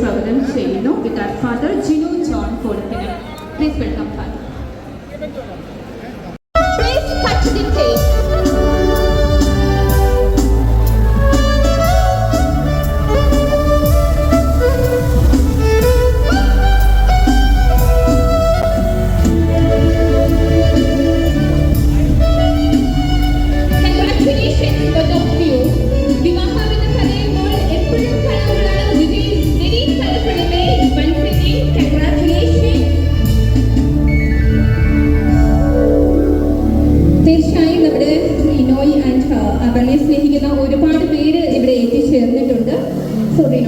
സ്വാഗതം ചെയ്യുന്നു. വിത്ത് ഫാദർ ജിനു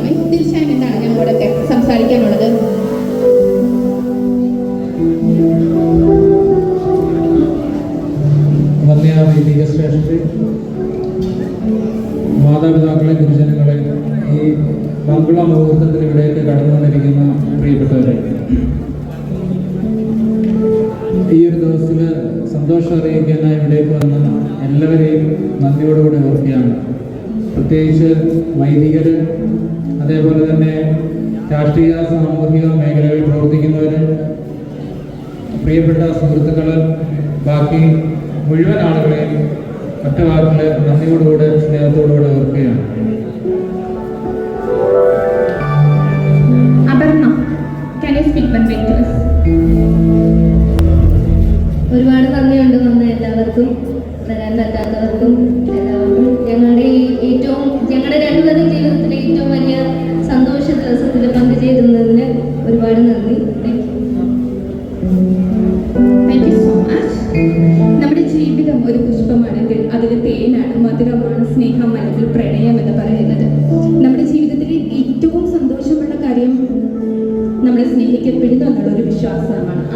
റിനോയ് തീർച്ചയായും എന്താണ് ഞങ്ങളോടൊക്കെ സംസാരിക്കാനുള്ളത്? മാതാപിതാക്കളെ ഗുരുജനങ്ങളെ ഈ മംഗള മുഹൂർത്തത്തിന് ഇവിടേക്ക് കടന്നു വന്നിരിക്കുന്ന പ്രിയപ്പെട്ടവരെ ഈ ഒരു ദിവസത്തിൽ സന്തോഷം അറിയിക്കാനായി ഇവിടേക്ക് വന്ന എല്ലാവരെയും നന്ദിയോടുകൂടി ഓർക്കുകയാണ്. പ്രത്യേകിച്ച് വൈദികർ അതേപോലെ തന്നെ രാഷ്ട്രീയ സാമൂഹിക മേഖലകളിൽ പ്രവർത്തിക്കുന്നവർ പ്രിയപ്പെട്ട സുഹൃത്തുക്കൾ ബാക്കി മുഴുവൻ ആളുകളെയും ഒറ്റ വാക്കിൽ നന്ദിയോടുകൂടെ സ്നേഹത്തോടുകൂടെ ഓർക്കുകയാണ്? ഒരുപാട് നന്ദിയുണ്ട് വന്ന എല്ലാവർക്കും. വരാൻ പറ്റാത്തവർക്കും എല്ലാവർക്കും. സ്നേഹം അല്ലെങ്കിൽ പ്രണയം എന്ന് പറയുന്നത്. നമ്മുടെ ജീവിതത്തിലെ ഏറ്റവും സന്തോഷമുള്ള കാര്യം നമ്മളെ സ്നേഹിക്കപ്പെടുന്നു എന്നുള്ള ഒരു വിശ്വാസമാണ്.